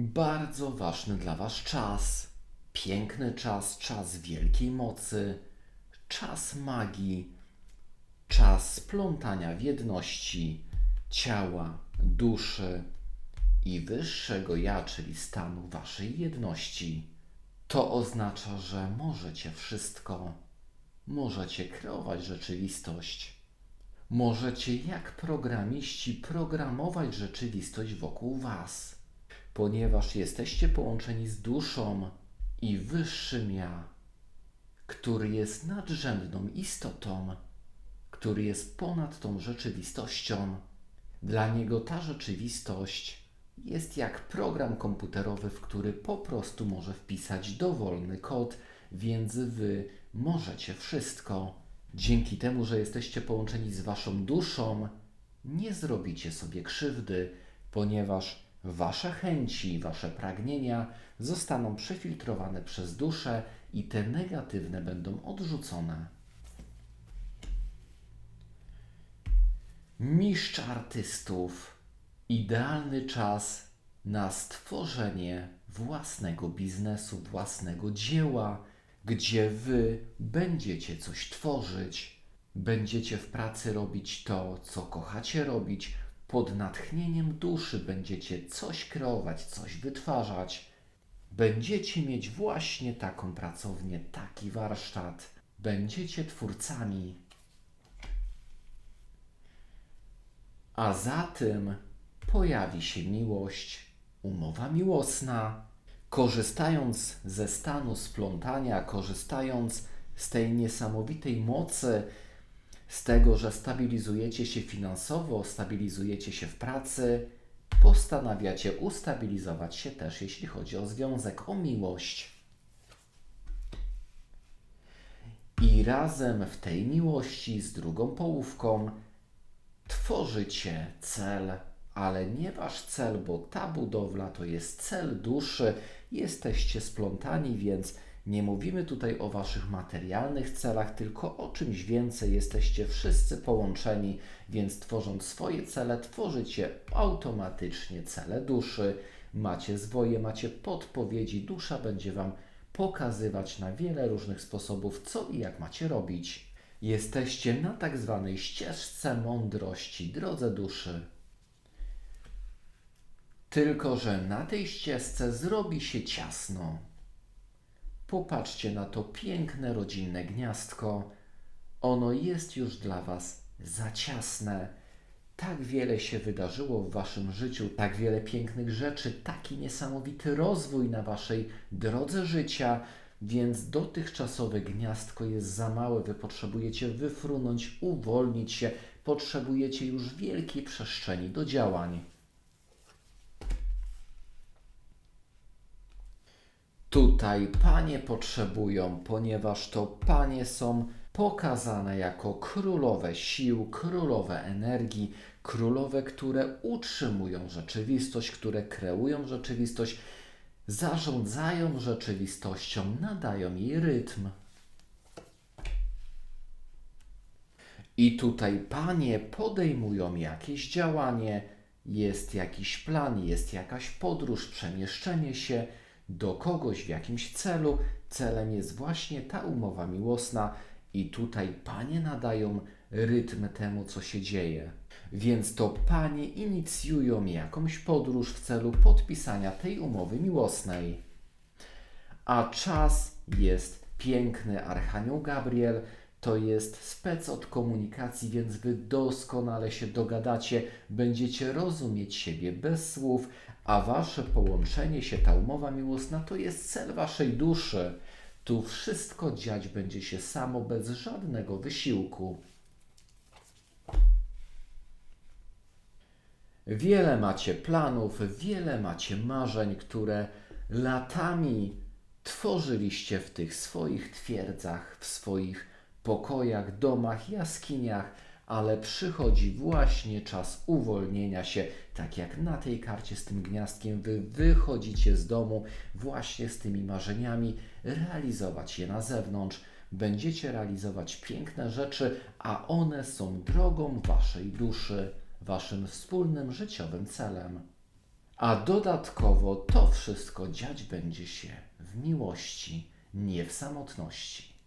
Bardzo ważny dla Was czas. Piękny czas, czas wielkiej mocy, czas magii, czas splątania w jedności ciała, duszy i wyższego ja, czyli stanu Waszej jedności. To oznacza, że możecie wszystko. Możecie kreować rzeczywistość. Możecie jak programiści programować rzeczywistość wokół Was, ponieważ jesteście połączeni z duszą i wyższym ja, który jest nadrzędną istotą, który jest ponad tą rzeczywistością. Dla niego ta rzeczywistość jest jak program komputerowy, w który po prostu może wpisać dowolny kod, więc wy możecie wszystko. Dzięki temu, że jesteście połączeni z waszą duszą, nie zrobicie sobie krzywdy, ponieważ wasze chęci, wasze pragnienia zostaną przefiltrowane przez duszę i te negatywne będą odrzucone. Mistrz artystów. Idealny czas na stworzenie własnego biznesu, własnego dzieła, gdzie wy będziecie coś tworzyć, będziecie w pracy robić to, co kochacie robić, pod natchnieniem duszy będziecie coś kreować, coś wytwarzać. Będziecie mieć właśnie taką pracownię, taki warsztat. Będziecie twórcami. A za tym pojawi się miłość, umowa miłosna. Korzystając ze stanu splątania, korzystając z tej niesamowitej mocy, z tego, że stabilizujecie się finansowo, stabilizujecie się w pracy, postanawiacie ustabilizować się też, jeśli chodzi o związek, o miłość. I razem w tej miłości z drugą połówką tworzycie cel, ale nie wasz cel, bo ta budowla to jest cel duszy. Jesteście splątani, więc nie mówimy tutaj o waszych materialnych celach, tylko o czymś więcej. Jesteście wszyscy połączeni, więc tworząc swoje cele, tworzycie automatycznie cele duszy. Macie zwoje, macie podpowiedzi, dusza będzie wam pokazywać na wiele różnych sposobów, co i jak macie robić. Jesteście na tak zwanej ścieżce mądrości, drodze duszy. Tylko, że na tej ścieżce zrobi się ciasno. Popatrzcie na to piękne rodzinne gniazdko. Ono jest już dla Was za ciasne. Tak wiele się wydarzyło w Waszym życiu, tak wiele pięknych rzeczy, taki niesamowity rozwój na Waszej drodze życia, więc dotychczasowe gniazdko jest za małe. Wy potrzebujecie wyfrunąć, uwolnić się, potrzebujecie już wielkiej przestrzeni do działań. Tutaj panie potrzebują, ponieważ to panie są pokazane jako królowe sił, królowe energii, królowe, które utrzymują rzeczywistość, które kreują rzeczywistość, zarządzają rzeczywistością, nadają jej rytm. I tutaj panie podejmują jakieś działanie, jest jakiś plan, jest jakaś podróż, przemieszczenie się do kogoś w jakimś celu. Celem jest właśnie ta umowa miłosna, i tutaj panie nadają rytm temu, co się dzieje. Więc to panie inicjują jakąś podróż w celu podpisania tej umowy miłosnej. A czas jest piękny. Archanioł Gabriel to jest spec od komunikacji, więc wy doskonale się dogadacie, będziecie rozumieć siebie bez słów, a wasze połączenie się, ta umowa miłosna, to jest cel waszej duszy. Tu wszystko dziać będzie się samo bez żadnego wysiłku. Wiele macie planów, wiele macie marzeń, które latami tworzyliście w tych swoich twierdzach, w swoich pokojach, domach, jaskiniach, ale przychodzi właśnie czas uwolnienia się, tak jak na tej karcie z tym gniazdkiem, wy wychodzicie z domu właśnie z tymi marzeniami, realizować je na zewnątrz. Będziecie realizować piękne rzeczy, a one są drogą waszej duszy, waszym wspólnym życiowym celem. A dodatkowo to wszystko dziać będzie się w miłości, nie w samotności.